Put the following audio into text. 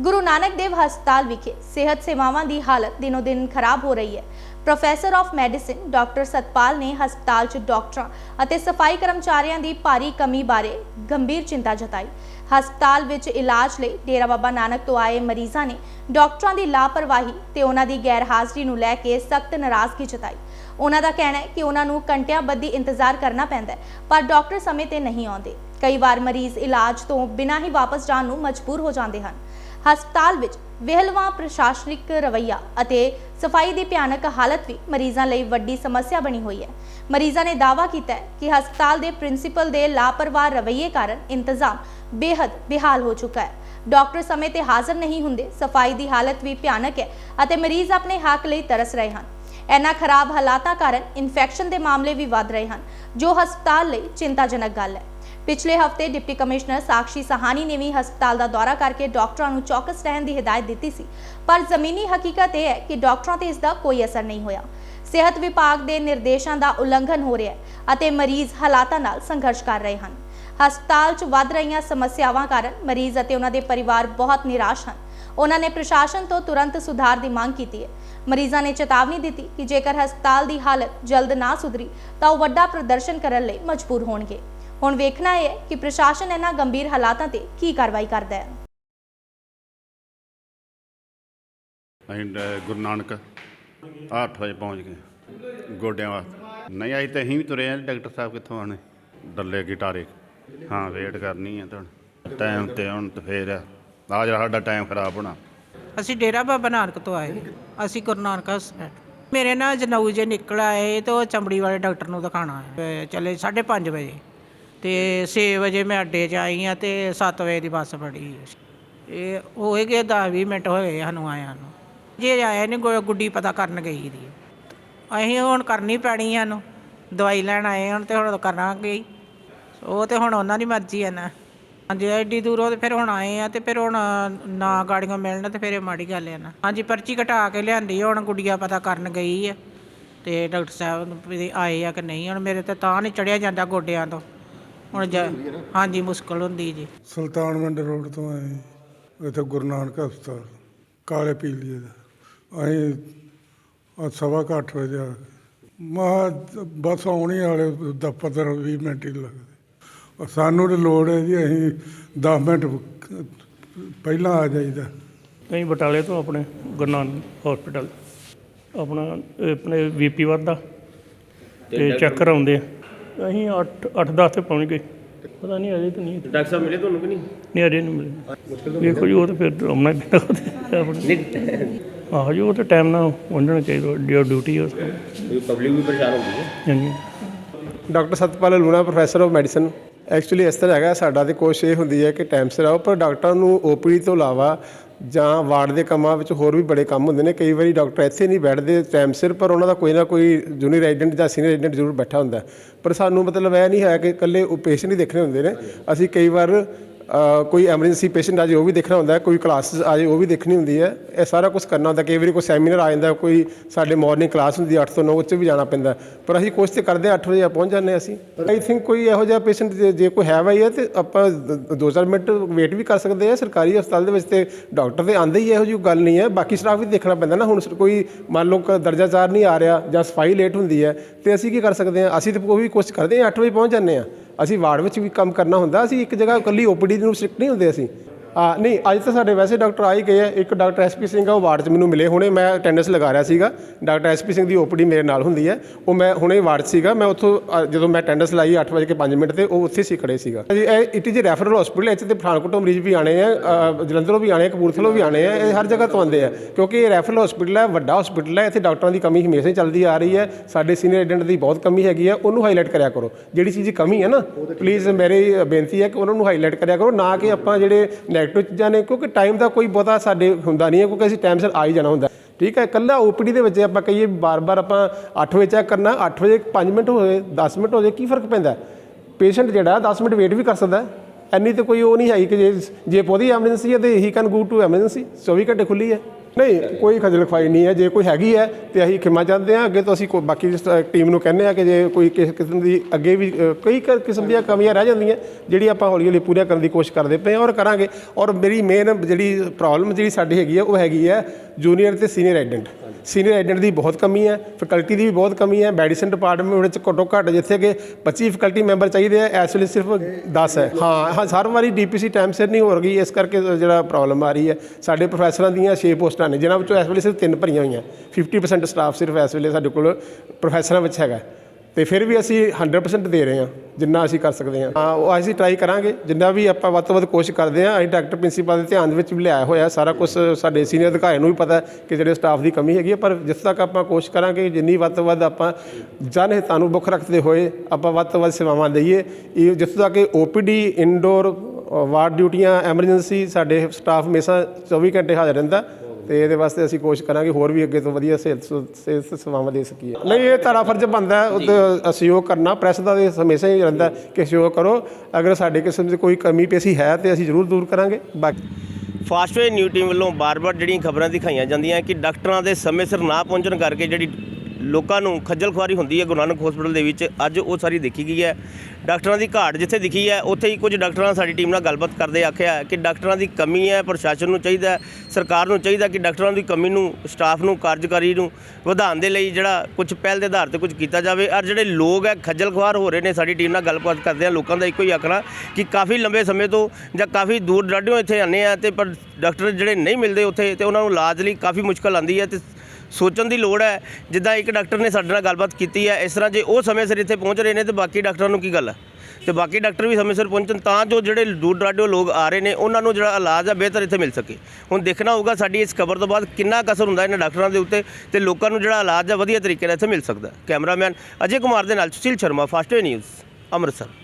ਗੁਰੂ ਨਾਨਕ ਦੇਵ ਹਸਪਤਾਲ ਵਿਖੇ ਸਿਹਤ ਸੇਵਾਵਾਂ ਦੀ ਹਾਲਤ ਦਿਨੋ-ਦਿਨ ਖਰਾਬ ਹੋ ਰਹੀ ਹੈ। Professor of medicine doctor Satpal ਨੇ ਹਸਪਤਾਲ 'ਚ ਡਾਕਟਰਾਂ ਅਤੇ ਸਫ਼ਾਈ ਕਰਮਚਾਰੀਆਂ ਦੀ ਭਾਰੀ ਕਮੀ ਬਾਰੇ ਗੰਭੀਰ ਚਿੰਤਾ ਜਤਾਈ। ਹਸਪਤਾਲ ਵਿੱਚ ਇਲਾਜ ਲਈ ਡੇਰਾ ਬਾਬਾ ਨਾਨਕ ਤੋਂ ਆਏ ਮਰੀਜ਼ਾਂ ਨੇ ਡਾਕਟਰਾਂ ਦੀ ਲਾਪਰਵਾਹੀ ਤੇ ਉਹਨਾਂ ਦੀ ਗੈਰਹਾਜ਼ਰੀ ਨੂੰ ਲੈ ਕੇ ਸਖਤ ਨਾਰਾਜ਼ਗੀ ਜਤਾਈ। ਉਹਨਾਂ ਦਾ ਕਹਿਣਾ ਹੈ ਕਿ ਉਹਨਾਂ ਨੂੰ ਘੰਟਿਆਂ ਬੱਧੀ ਇੰਤਜ਼ਾਰ ਕਰਨਾ ਪੈਂਦਾ ਹੈ, ਪਰ ਡਾਕਟਰ ਸਮੇਂ ਤੇ ਨਹੀਂ ਆਉਂਦੇ। ਕਈ ਵਾਰ ਮਰੀਜ਼ ਇਲਾਜ ਤੋਂ ਬਿਨਾਂ ਹੀ ਵਾਪਸ ਜਾਣ ਨੂੰ ਮਜਬੂਰ ਹੋ ਜਾਂਦੇ ਹਨ। ਹਸਪਤਾਲ ਵਿੱਚ ਵਿਹਲਵਾਂ, ਪ੍ਰਸ਼ਾਸਨਿਕ ਰਵੱਈਆ ਅਤੇ ਸਫ਼ਾਈ ਦੀ ਭਿਆਨਕ ਹਾਲਤ ਵੀ ਮਰੀਜ਼ਾਂ ਲਈ ਵੱਡੀ ਸਮੱਸਿਆ ਬਣੀ ਹੋਈ ਹੈ। ਮਰੀਜ਼ਾਂ ਨੇ ਦਾਅਵਾ ਕੀਤਾ ਹੈ ਕਿ ਹਸਪਤਾਲ ਦੇ ਪ੍ਰਿੰਸੀਪਲ ਦੇ ਲਾਪਰਵਾਹ ਰਵੱਈਏ ਕਾਰਨ ਇੰਤਜ਼ਾਮ ਬੇਹੱਦ ਬਿਹਾਲ ਹੋ ਚੁੱਕਾ ਹੈ। ਡਾਕਟਰ ਸਮੇਂ ਤੇ ਹਾਜ਼ਰ ਨਹੀਂ ਹੁੰਦੇ, ਸਫ਼ਾਈ ਦੀ ਹਾਲਤ ਵੀ ਭਿਆਨਕ ਹੈ ਅਤੇ ਮਰੀਜ਼ ਆਪਣੇ ਹੱਕ ਲਈ ਤਰਸ ਰਹੇ ਹਨ। ਇਹਨਾਂ ਖਰਾਬ ਹਾਲਾਤਾਂ ਕਾਰਨ ਇਨਫੈਕਸ਼ਨ ਦੇ ਮਾਮਲੇ ਵੀ ਵੱਧ ਰਹੇ ਹਨ, ਜੋ ਹਸਪਤਾਲ ਲਈ ਚਿੰਤਾਜਨਕ ਗੱਲ ਹੈ। ਪਿਛਲੇ ਹਫ਼ਤੇ ਡਿਪਟੀ ਕਮਿਸ਼ਨਰ ਸਾਕਸ਼ੀ ਸਹਾਨੀ ਨੇ ਵੀ ਹਸਪਤਾਲ ਦਾ ਦੌਰਾ ਕਰਕੇ ਡਾਕਟਰਾਂ ਨੂੰ ਚੌਕਸ ਰਹਿਣ ਦੀ ਹਦਾਇਤ ਦਿੱਤੀ ਸੀ। ਪਰ ਜ਼ਮੀਨੀ ਹਕੀਕਤ ਇਹ ਹੈ ਕਿ ਡਾਕਟਰਾਂ ਤੇ ਇਸ ਦਾ ਕੋਈ ਅਸਰ ਨਹੀਂ ਹੋਇਆ। ਸਿਹਤ ਵਿਭਾਗ ਦੇ ਨਿਰਦੇਸ਼ਾਂ ਦਾ ਉਲੰਘਣ ਹੋ ਰਿਹਾ ਹੈ ਅਤੇ ਮਰੀਜ਼ ਹਾਲਾਤਾਂ ਨਾਲ ਸੰਘਰਸ਼ ਕਰ ਰਹੇ ਹਨ। ਹਸਪਤਾਲ 'ਚ ਵੱਧ ਰਹੀਆਂ ਸਮੱਸਿਆਵਾਂ ਕਾਰਨ ਮਰੀਜ਼ ਅਤੇ ਉਹਨਾਂ ਦੇ ਪਰਿਵਾਰ ਬਹੁਤ ਨਿਰਾਸ਼ ਹਨ। ਉਹਨਾਂ ਨੇ ਪ੍ਰਸ਼ਾਸਨ ਤੋਂ ਤੁਰੰਤ ਸੁਧਾਰ ਦੀ ਮੰਗ ਕੀਤੀ ਹੈ। ਮਰੀਜ਼ਾਂ ਨੇ ਚੇਤਾਵਨੀ ਦਿੱਤੀ ਕਿ ਜੇਕਰ ਹਸਪਤਾਲ ਦੀ ਹਾਲਤ ਜਲਦ ਨਾ ਸੁਧਰੀ ਤਾਂ ਉਹ ਵੱਡਾ ਪ੍ਰਦਰਸ਼ਨ ਕਰਨ ਲਈ ਮਜਬੂਰ ਹੋਣਗੇ। ਹੁਣ ਵੇਖਣਾ ਇਹ ਹੈ ਕਿ ਪ੍ਰਸ਼ਾਸਨ ਇਹਨਾਂ ਗੰਭੀਰ ਹਾਲਾਤਾਂ ਤੇ ਕੀ ਕਾਰਵਾਈ ਕਰਦਾ ਹੈ। ਅਸੀਂ ਗੁਰੂ ਨਾਨਕ ਆਹ ਅੱਠ ਵਜੇ ਪਹੁੰਚ ਗਏ ਗੋਡਿਆਂ ਵਾਸਤੇ। ਨਹੀਂ ਆਈ ਤਾਂ ਅਸੀਂ ਵੀ ਤੁਰੇ ਆ ਡਾਕਟਰ ਸਾਹਿਬ ਕਿੱਥੋਂ ਆਣੇ ਡੱਲੇ ਕੀ ਟਾਰੇ ਹਾਂ ਵੇਟ ਕਰਨੀ ਹੈ ਤਾਂ ਟਾਈਮ ਤੇ ਹੁਣ ਤੇ ਫੇਰ ਆ। ਆਹ ਜਿਹੜਾ ਸਾਡਾ ਟਾਈਮ ਖਰਾਬ ਹੋਣਾ। ਅਸੀਂ ਡੇਰਾ ਬਾਬਾ ਨਾਨਕ ਤੋਂ ਆਏ ਅਸੀਂ ਗੁਰੂ ਨਾਨਕ ਹਸਪਤਾਲ। ਮੇਰੇ ਨਾਲ ਜਨਊ ਜੇ ਨਿਕਲ ਆਏ ਤੇ ਉਹ ਚਮੜੀ ਵਾਲੇ ਡਾਕਟਰ ਨੂੰ ਦਿਖਾਣਾ ਹੈ। ਤੇ ਚੱਲੇ 5:30 ਵਜੇ। ਤੇ 6 ਵਜੇ ਮੈਂ ਅੱਡੇ 'ਚ ਆਈ ਆ ਤੇ 7 ਵਜੇ ਦੀ ਬੱਸ ਫੜੀ ਇਹ ਹੋਏ ਗਏ 10-20 ਮਿੰਟ ਹੋਏ ਸਾਨੂੰ ਆਇਆਂ ਨੂੰ। ਜੇ ਆਇਆ ਨਹੀਂ ਗੁ- ਗੁੱਡੀ ਪਤਾ ਕਰਨ ਗਈ ਦੀ। ਅਸੀਂ ਹੁਣ ਕਰਨੀ ਪੈਣੀ ਆ ਨੂੰ ਦਵਾਈ ਲੈਣ ਆਏ ਹੁਣ ਤੇ ਹੁਣ ਕਰਾਂਗੇ ਹੀ। ਉਹ ਤੇ ਹੁਣ ਉਹਨਾਂ ਦੀ ਮਰਜ਼ੀ ਹੈ ਨਾ। ਹਾਂਜੀ, ਐਡੀ ਦੂਰੋਂ ਤੇ ਫਿਰ ਹੁਣ ਆਏ ਆ ਤੇ ਫਿਰ ਹੁਣ ਨਾ ਗਾੜੀਆਂ ਮਿਲਣ ਤੇ ਫਿਰ ਇਹ ਮਾੜੀ ਗੱਲ ਹੈ ਨਾ। ਹਾਂਜੀ, ਪਰਚੀ ਘਟਾ ਕੇ ਲਿਆਂਦੀ ਹੁਣ ਗੁੱਡੀਆ ਪਤਾ ਕਰਨ ਗਈ ਆ। ਤੇ ਡਾਕਟਰ ਸਾਹਿਬ ਵੀ ਆਏ ਆ ਕਿ ਨਹੀਂ, ਹੁਣ ਮੇਰੇ ਤੇ ਤਾਂ ਨਹੀਂ ਚੜਿਆ ਜਾਂਦਾ ਗੋਡਿਆਂ ਤੋਂ। ਹੁਣ ਜ- ਹਾਂਜੀ ਮੁਸ਼ਕਲ ਹੁੰਦੀ ਜੀ। ਸੁਲਤਾਨਵਿੰਡ ਰੋਡ ਤੋਂ ਆਏ ਇੱਥੇ ਗੁਰੂ ਨਾਨਕ ਹਸਪਤਾਲ ਕਾਲੇ ਪੀਲੀਏ ਦਾ। ਅਸੀਂ ਅੱਜ ਸਵਾ ਕੁ ਅੱਠ ਵਜੇ ਆ ਗਏ ਮਾ ਬਸ ਆਉਣੀ ਵਾਲੇ ਦਸ ਪੰਦਰਾਂ ਵੀਹ ਮਿੰਟ ਹੀ ਲੱਗਦੇ। ਔਰ ਸਾਨੂੰ ਤੇ ਲੋੜ ਹੈ ਜੀ ਅਸੀਂ 10 ਮਿੰਟ ਪਹਿਲਾਂ ਆ ਜਾਈਦਾ। ਅਸੀਂ ਬਟਾਲੇ ਤੋਂ ਆਪਣੇ ਗੁਰੂ ਨਾਨਕ ਹਸਪੀਟਲ ਆਪਣਾ ਇਹ ਆਪਣੇ ਵੀਪੀ ਵੱਧਦਾ ਤੇ ਚੈੱਕ ਕਰਾਉਂਦੇ ਆ। ਅਸੀਂ 8 8 10 ਤੇ ਪਹੁੰਚ ਗਏ। ਪਤਾ ਨਹੀਂ ਅਜੇ ਤਾਂ ਨਹੀਂ ਡਾਕਟਰ ਸਾਹਿਬ ਮਿਲੇ ਤੁਹਾਨੂੰ ਕਿ ਨਹੀਂ? ਨਹੀਂ ਅਜੇ ਨਹੀਂ ਮਿਲੇ। ਵੇਖੋ ਜੀ ਉਹ ਤਾਂ ਫਿਰ ਆਉਣਾ ਹੀ ਪੈਂਦਾ ਆਪਣੇ। ਆਹੋ ਜੀ ਉਹ ਤਾਂ ਟਾਈਮ ਨਾਲ ਪਹੁੰਚਣਾ ਚਾਹੀਦਾ ਡਿਊ ਡਿਊਟੀ ਉਸ ਤੋਂ ਪਬਲਿਕ ਵੀ ਪਰੇਸ਼ਾਨ ਹੈ। ਹਾਂਜੀ। Doctor Satpal Luna professor of medicine. Actually ਇਸ ਤਰ੍ਹਾਂ ਹੈਗਾ ਸਾਡਾ ਤੇ ਕੋਸ਼ਿਸ਼ ਇਹ ਹੁੰਦੀ ਹੈ ਕਿ ਟਾਈਮ ਸਿਰ ਆਓ ਪਰ ਡਾਕਟਰਾਂ ਨੂੰ ਓਪੀਡੀ ਤੋਂ ਇਲਾਵਾ ਜਾਂ ਵਾਰਡ ਦੇ ਕੰਮਾਂ ਵਿੱਚ ਹੋਰ ਵੀ ਬੜੇ ਕੰਮ ਹੁੰਦੇ ਨੇ। ਕਈ ਵਾਰੀ ਡਾਕਟਰ ਇੱਥੇ ਨਹੀਂ ਬੈਠਦੇ ਟਾਈਮ ਸਿਰ, ਪਰ ਉਹਨਾਂ ਦਾ ਕੋਈ ਨਾ ਕੋਈ ਜੂਨੀਅਰ ਰੈਜ਼ੀਡੈਂਟ ਜਾਂ ਸੀਨੀਅਰ ਰੈਜ਼ੀਡੈਂਟ ਜ਼ਰੂਰ ਬੈਠਾ ਹੁੰਦਾ। ਪਰ ਸਾਨੂੰ ਮਤਲਬ ਇਹ ਨਹੀਂ ਹੈ ਕਿ ਇਕੱਲੇ ਉਹ ਪੇਸ਼ੈਂਟ ਹੀ ਦੇਖਣੇ ਹੁੰਦੇ ਨੇ। ਅਸੀਂ ਕਈ ਵਾਰ ਕੋਈ ਐਮਰਜੈਂਸੀ ਪੇਸ਼ੈਂਟ ਆ ਜੇ ਉਹ ਵੀ ਦੇਖਣਾ ਹੁੰਦਾ ਕੋਈ ਕਲਾਸਿਸ ਆ ਜੇ ਉਹ ਵੀ ਦੇਖਣੀ ਹੁੰਦੀ ਹੈ। ਇਹ ਸਾਰਾ ਕੁਝ ਕਰਨਾ ਹੁੰਦਾ, ਕਈ ਵਾਰੀ ਕੋਈ ਸੈਮੀਨਾਰ ਆ ਜਾਂਦਾ, ਕੋਈ ਸਾਡੇ ਮਾਰਨਿੰਗ ਕਲਾਸ ਹੁੰਦੀ 8 ਤੋਂ 9 ਉੱਚ ਵੀ ਜਾਣਾ ਪੈਂਦਾ। ਪਰ ਅਸੀਂ ਕੋਸ਼ਿਸ਼ ਤੇ ਕਰਦੇ ਹਾਂ 8 ਵਜੇ ਪਹੁੰਚ ਜਾਂਦੇ ਹਾਂ ਅਸੀਂ। ਆਈ ਥਿੰਕ ਕੋਈ ਇਹੋ ਜਿਹਾ ਪੇਸ਼ੈਂਟ ਜੇ ਕੋਈ ਹੈ ਵਾਈ ਹੈ ਤੇ ਆਪਾਂ 2-4 ਮਿੰਟ ਵੇਟ ਵੀ ਕਰ ਸਕਦੇ ਆ ਸਰਕਾਰੀ ਹਸਪਤਾਲ ਦੇ ਵਿੱਚ ਤੇ ਡਾਕਟਰ ਤੇ ਆਂਦੇ ਹੀ ਇਹੋ ਜਿਹੀ ਗੱਲ ਨਹੀਂ ਹੈ। ਬਾਕੀ ਸਟਾਫ ਵੀ ਦੇਖਣਾ ਪੈਂਦਾ ਨਾ, ਹੁਣ ਕੋਈ ਮੰਨ ਲਓ ਕ- ਦਰਜਾ ਚਾਰ ਨਹੀਂ ਆ ਰਿਹਾ ਜਾਂ ਸਫ਼ਾਈ ਲੇਟ ਹੁੰਦੀ ਹੈ, ਤੇ ਅਸੀਂ ਕੀ ਕਰ ਸਕਦੇ ਹਾਂ? ਅਸੀਂ ਤੇ ਕੋਈ ਵੀ ਕੋਸ਼ਿਸ਼ ਕਰਦੇ ਹਾਂ 8 ਵਜੇ ਪਹੁੰਚ ਜਾਂਦੇ ਹਾਂ। ਅਸੀਂ ਵਾਰਡ ਵਿੱਚ ਵੀ ਕੰਮ ਕਰਨਾ ਹੁੰਦਾ, ਅਸੀਂ ਇੱਕ ਜਗ੍ਹਾ ਇਕੱਲੀ ਓਪੀਡੀ ਨੂੰ ਸਟ੍ਰਿਕਟ ਨਹੀਂ ਹੁੰਦੇ ਅਸੀਂ। ਨਹੀਂ ਅੱਜ ਤਾਂ ਸਾਡੇ ਵੈਸੇ ਡਾਕਟਰ ਆ ਹੀ ਗਏ ਆ। ਇੱਕ ਡਾਕਟਰ ਐਸਪੀ ਸਿੰਘ ਆ ਉਹ ਵਾਰਡ 'ਚ ਮੈਨੂੰ ਮਿਲੇ ਹੁਣੇ। ਮੈਂ ਅਟੈਂਡੈਂਸ ਲਗਾ ਰਿਹਾ ਸੀਗਾ। ਡਾਕਟਰ ਐਸਪੀ ਸਿੰਘ ਦੀ ਓਪੀਡੀ ਮੇਰੇ ਨਾਲ ਹੁੰਦੀ ਹੈ। ਉਹ ਮੈਂ ਹੁਣੇ ਵਾਰਡ ਸੀਗਾ। ਮੈਂ ਉੱਥੋਂ ਅ, ਜਦੋਂ ਮੈਂ ਅਟੈਂਡੈਂਸ ਲਾਈ 8 ਵਜੇ ਕੇ 5 ਮਿੰਟ ਤੇ ਉਹ ਉੱਥੇ ਸੀ ਖੜੇ ਸੀਗਾ। ਜੀ ਇਹ ਇਟ ਇਜ਼ ਰੈਫਰਲ ਹਸਪੀਟਲ ਇੱਥੇ ਤੇ ਪਠਾਨਕੋਟ ਮਰੀਜ਼ ਵੀ ਆਣੇ ਆ ਅ, ਜਲੰਧਰੋਂ ਵੀ ਆਣੇ ਆ ਕਪੂਰਥਲੋਂ ਵੀ ਆਣੇ ਆ। ਇਹ ਹਰ ਜਗ੍ਹਾ ਤੋਂ ਆਉਂਦੇ ਆ। ਕਿਉਂਕਿ ਇਹ ਰੈਫਰਲ ਹਸਪੀਟਲ ਹੈ ਵੱਡਾ ਹਸਪੀਟਲ ਹੈ। ਇੱਥੇ ਡਾਕਟਰਾਂ ਦੀ ਕਮੀ ਹਮੇਸ਼ਾ ਹੀ ਚੱਲਦੀ ਆ ਰਹੀ ਹੈ। ਸਾਡੇ ਸੀਨੀਅਰ ਏਜੰਟ ਦੀ ਬਹੁਤ ਕਮੀ ਹੈਗੀ ਹੈ ਉਹਨੂੰ ਹਾਈਲਾਈਟ ਕਰਿਆ ਕਰੋ। ਜਿਹੜੀ ਚੀਜ਼ ਦੀ ਕਮੀ ਹੈ ਨਾ ਪਲੀਜ਼ ਮੇਰੀ ਬੇਨਤੀ ਹੈ ਕਿ ਉਹਨਾਂ ਨੂੰ ਹਾਈਲਾਈਟ ਕਰਿਆ ਕਰੋ। ਨਾ ਕਿ ਆਪਾਂ ਜਿਹੜੇ ਨੈਗੇਟਿਵ ਚੀਜ਼ਾਂ ਨੇ, ਕਿਉਂਕਿ ਟਾਈਮ ਦਾ ਕੋਈ ਬਹੁਤਾ ਸਾਡੇ ਹੁੰਦਾ ਨਹੀਂ ਹੈ, ਕਿਉਂਕਿ ਅਸੀਂ ਟਾਈਮ ਸਿਰ ਆ ਹੀ ਜਾਣਾ ਹੁੰਦਾ ਠੀਕ ਹੈ, ਇਕੱਲਾ ਓਪੀਡੀ ਦੇ ਵਿੱਚ ਆਪਾਂ ਕਹੀਏ ਬਾਰ-ਬਾਰ ਆਪਾਂ 8 ਵਜੇ ਚੈੱਕ ਕਰਨਾ 8 ਵਜੇ 5 ਮਿੰਟ ਹੋਏ 10 ਮਿੰਟ ਹੋ ਜਾਏ ਕੀ ਫ਼ਰਕ ਪੈਂਦਾ ਪੇਸ਼ੈਂਟ ਜਿਹੜਾ 10 ਮਿੰਟ ਵੇਟ ਵੀ ਕਰ ਸਕਦਾ ਐਨੀ ਤਾਂ ਕੋਈ ਉਹ ਨਹੀਂ ਹੈਗੀ ਕਿ ਜੇ ਜੇ ਪੋਦੀ ਐਮਰਜੈਂਸੀ ਹੈ ਤੇ he can go to emergency 24 ਘੰਟੇ ਖੁੱਲੀ ਹੈ। ਨਹੀਂ, ਕੋਈ ਖਜਲ ਖਵਾਈ ਨਹੀਂ ਹੈ, ਜੇ ਕੋਈ ਹੈਗੀ ਹੈ ਤੇ ਅਸੀਂ ਖਿਮਾ ਚਾਹੁੰਦੇ ਹਾਂ, ਅੱਗੇ ਤੋਂ ਅਸੀਂ ਕੋਈ ਬਾਕੀ ਟੀਮ ਨੂੰ ਕਹਿੰਦੇ ਆ ਕਿ ਜੇ ਕੋਈ ਕਿਸੇ ਕਿਸਮ ਦੀ ਅੱਗੇ ਵੀ ਕਈ ਕ- ਕਿਸਮ ਦੀਆਂ ਕਮੀਆਂ ਰਹਿ ਜਾਂਦੀਆਂ, ਜਿਹੜੀ ਆਪਾਂ ਹੌਲੀ ਹੌਲੀ ਪੂਰੀਆਂ ਕਰਨ ਦੀ ਕੋਸ਼ਿਸ਼ ਕਰਦੇ ਪਏ ਹਾਂ ਔਰ ਕਰਾਂਗੇ। ਔਰ ਮੇਰੀ ਮੇਨ ਜਿਹੜੀ ਪ੍ਰੋਬਲਮ ਜਿਹੜੀ ਸਾਡੀ ਹੈਗੀ ਹੈ, ਉਹ ਹੈਗੀ ਹੈ ਜੂਨੀਅਰ ਤੇ ਸੀਨੀਅਰ ਐਡੈਂਟ ਸੀਨੀਅਰ ਐਡੈਂਟ ਦੀ ਬਹੁਤ ਕਮੀ ਹੈ ਫੈਕਲਟੀ ਦੀ ਵੀ ਬਹੁਤ ਕਮੀ ਹੈ ਮੈਡੀਸਨ ਡਿਪਾਰਟਮੈਂਟ ਵਿੱਚ ਘੱਟੋ ਘੱਟ ਜਿੱਥੇ ਕਿ 25 ਫੈਕਲਟੀ ਮੈਂਬਰ ਚਾਹੀਦੇ ਆ, ਇਸ ਵੇਲੇ ਸਿਰਫ 10 ਹੈ। ਹਾਂ ਹਾਂ, ਹਰ ਵਾਰੀ ਡੀਪੀਸੀ ਟਾਈਮ ਸਿਰ ਨਹੀਂ ਹੋ ਰਹੀ, ਇਸ ਕਰਕੇ ਜਿਹੜਾ ਪ੍ਰੋਬਲਮ ਆ ਰਹੀ ਹੈ। ਸਾਡੇ ਪ੍ਰੋਫੈਸਰਾਂ ਦੀਆਂ 6 ਪੋਸਟਾਂ ਨੇ, ਜਿਨ੍ਹਾਂ ਵਿੱਚੋਂ ਇਸ ਵੇਲੇ ਸਿਰਫ ਤਿੰਨ ਭਰੀਆਂ ਹੋਈਆਂ। 50% ਸਟਾਫ ਸਿਰਫ ਇਸ ਵੇਲੇ ਸਾਡੇ ਕੋਲ ਪ੍ਰੋਫੈਸਰਾਂ ਵਿੱਚ ਹੈਗਾ। ਤੇ ਫਿਰ ਵੀ ਅਸੀਂ 100% ਦੇ ਰਹੇ ਹਾਂ, ਜਿੰਨਾ ਅਸੀਂ ਕਰ ਸਕਦੇ ਹਾਂ। ਹਾਂ, ਉਹ ਅਸੀਂ ਟਰਾਈ ਕਰਾਂਗੇ, ਜਿੰਨਾ ਵੀ ਆਪਾਂ ਵੱਧ ਤੋਂ ਵੱਧ ਕੋਸ਼ਿਸ਼ ਕਰਦੇ ਹਾਂ, ਅਸੀਂ ਡਾਕਟਰ ਪ੍ਰਿੰਸੀਪਲ ਦੇ ਧਿਆਨ ਦੇ ਵਿੱਚ ਵੀ ਲਿਆਇਆ ਹੋਇਆ, ਸਾਰਾ ਕੁਝ ਸਾਡੇ ਸੀਨੀਅਰ ਅਧਿਕਾਰੀਆਂ ਨੂੰ ਵੀ ਪਤਾ ਕਿ ਜਿਹੜੇ ਸਟਾਫ ਦੀ ਕਮੀ ਹੈਗੀ ਹੈ, ਪਰ ਜਿਸ ਤੱਕ ਆਪਾਂ ਕੋਸ਼ਿਸ਼ ਕਰਾਂਗੇ, ਜਿੰਨੀ ਵੱਧ ਤੋਂ ਵੱਧ ਆਪਾਂ ਜਨ ਹਿੱਤਾਂ ਨੂੰ ਬੁੱਖ ਰੱਖਦੇ ਹੋਏ ਆਪਾਂ ਵੱਧ ਤੋਂ ਵੱਧ ਸੇਵਾਵਾਂ ਦਈਏ, ਇਹ ਜਿੱਥੋਂ ਤੱਕ ਕਿ ਓਪੀਡੀ ਇਨਡੋਰ ਵਾਰਡ ਡਿਊਟੀਆਂ ਐਮਰਜੈਂਸੀ ਸਾਡੇ ਸਟਾਫ ਹਮੇਸ਼ਾ 24 ਘੰਟੇ ਹਾਜ਼ਰ ਰਹਿੰਦਾ ਤੇ ਇਹਦੇ ਵਾਸਤੇ ਅਸੀਂ ਕੋਸ਼ਿਸ਼ ਕਰਾਂਗੇ ਹੋਰ ਵੀ ਅੱਗੇ ਤੋਂ ਵਧੀਆ ਸਿਹਤ ਸਿਹਤ ਸੇਵਾਵਾਂ ਦੇ ਸਕੀਏ। ਨਹੀਂ ਇਹ ਤੁਹਾਡਾ ਫਰਜ਼ ਬਣਦਾ ਹੈ ਸਹਿਯੋਗ ਕਰਨਾ ਪ੍ਰੈਸ ਦਾ ਤੇ ਹਮੇਸ਼ਾ ਹੀ ਰਹਿੰਦਾ ਕਿ ਸਹਿਯੋਗ ਕਰੋ। ਅਗਰ ਸਾਡੇ ਕਿਸਮ ਦੀ ਕੋਈ ਕਮੀ ਪੇਸ਼ੀ ਹੈ ਤੇ ਅਸੀਂ ਜ਼ਰੂਰ ਦੂਰ ਕਰਾਂਗੇ। ਬਾਕੀ ਫਾਸਟਵੇ ਨਿਊ ਟੀਮ ਵੱਲੋਂ ਬਾਰ-ਬਾਰ ਜਿਹੜੀਆਂ ਖਬਰਾਂ ਦਿਖਾਈਆਂ ਜਾਂਦੀਆਂ ਕਿ ਡਾਕਟਰਾਂ ਦੇ ਸਮੇਂ ਸਿਰ ਨਾ ਪਹੁੰਚਣ ਕਰਕੇ ਜਿਹੜੀ ਲੋਕਾਂ ਨੂੰ ਖੱਜਲ ਖੁਆਰੀ ਹੁੰਦੀ ਹੈ ਗੁਰੂ ਨਾਨਕ ਹਸਪੀਟਲ ਦੇ ਵਿੱਚ। ਅੱਜ ਉਹ ਸਾਰੀ ਦੇਖੀ ਗਈ ਹੈ। ਡਾਕਟਰਾਂ ਦੀ ਘਾਟ ਜਿੱਥੇ ਦਿਖੀ ਹੈ, ਉੱਥੇ ਹੀ ਕੁਝ ਡਾਕਟਰਾਂ ਨਾਲ ਸਾਡੀ ਟੀਮ ਨਾਲ ਗੱਲਬਾਤ ਕਰਦੇ ਆਖਿਆ ਕਿ ਡਾਕਟਰਾਂ ਦੀ ਕਮੀ ਹੈ, ਪ੍ਰਸ਼ਾਸਨ ਨੂੰ ਚਾਹੀਦਾ ਸਰਕਾਰ ਨੂੰ ਚਾਹੀਦਾ ਕਿ ਡਾਕਟਰਾਂ ਦੀ ਕਮੀ ਨੂੰ ਸਟਾਫ ਨੂੰ, ਕਾਰਜਕਾਰੀ ਨੂੰ ਵਧਾਉਣ ਦੇ ਲਈ ਜਿਹੜਾ ਕੁਝ ਪਹਿਲ ਦੇ ਆਧਾਰ ਤੇ ਕੁਝ ਕੀਤਾ ਜਾਵੇ। ਔਰ ਜਿਹੜੇ ਲੋਕ ਹੈ ਖੱਜਲ ਖੁਆਰ ਹੋ ਰਹੇ ਨੇ, ਸਾਡੀ ਟੀਮ ਨਾਲ ਗੱਲਬਾਤ ਕਰਦੇ ਆ ਲੋਕਾਂ ਦਾ ਇੱਕੋ ਹੀ ਆਖਣਾ ਕਿ ਕਾਫੀ ਲੰਬੇ ਸਮੇਂ ਤੋਂ ਜਾਂ ਕਾਫੀ ਦੂਰ ਦਰਾਡਿਓਂ ਇੱਥੇ ਆਉਂਦੇ ਆ ਤੇ ਪਰ ਡਾਕਟਰ ਜਿਹੜੇ ਨਹੀਂ ਮਿਲਦੇ ਉੱਥੇ ਤੇ ਉਹਨਾਂ ਨੂੰ ਇਲਾਜ ਲਈ ਕਾਫੀ ਮੁਸ਼ਕਲ ਆਉਂਦੀ ਹੈ ਤੇ ਸੋਚਣ ਦੀ ਲੋੜ ਹੈ। ਜਿੱਦਾਂ ਇੱਕ ਡਾਕਟਰ ਨੇ ਸਾਡੇ ਨਾਲ ਗੱਲਬਾਤ ਕੀਤੀ ਹੈ, ਇਸ ਤਰ੍ਹਾਂ ਜੇ ਉਹ ਸਮੇਂ ਸਿਰ ਇੱਥੇ ਪਹੁੰਚ ਰਹੇ ਨੇ ਤੇ ਬਾਕੀ ਡਾਕਟਰਾਂ ਨੂੰ ਕੀ ਗੱਲ ਹੈ? ਤੇ ਬਾਕੀ ਡਾਕਟਰ ਵੀ ਸਮੇਂ ਸਿਰ ਪਹੁੰਚਣ ਤਾਂ ਜੋ ਜਿਹੜੇ ਦੂਰ ਦਰਾਡੇ ਲੋਕ ਆ ਰਹੇ ਨੇ, ਉਹਨਾਂ ਨੂੰ ਜਿਹੜਾ ਇਲਾਜ ਆ ਬਿਹਤਰ ਇੱਥੇ ਮਿਲ ਸਕੇ। ਹੁਣ ਦੇਖਣਾ ਹੋਊਗਾ ਸਾਡੀ ਇਸ ਖਬਰ ਤੋਂ ਬਾਅਦ ਕਿੰਨਾ ਕਸਰ ਹੁੰਦਾ ਇਹਨਾਂ ਡਾਕਟਰਾਂ ਦੇ ਉੱਤੇ ਤੇ ਲੋਕਾਂ ਨੂੰ ਜਿਹੜਾ ਇਲਾਜ ਆ ਵਧੀਆ ਤਰੀਕੇ ਨਾਲ ਇੱਥੇ ਮਿਲ ਸਕਦਾ ਕੈਮਰਾਮੈਨ ਅਜੇ ਕੁਮਾਰ ਦੇ ਨਾਲ ਸੁਸ਼ੀਲ ਸ਼ਰਮਾ ਫਾਸਟਵੇ ਨਿਊਜ਼, ਅੰਮ੍ਰਿਤਸਰ।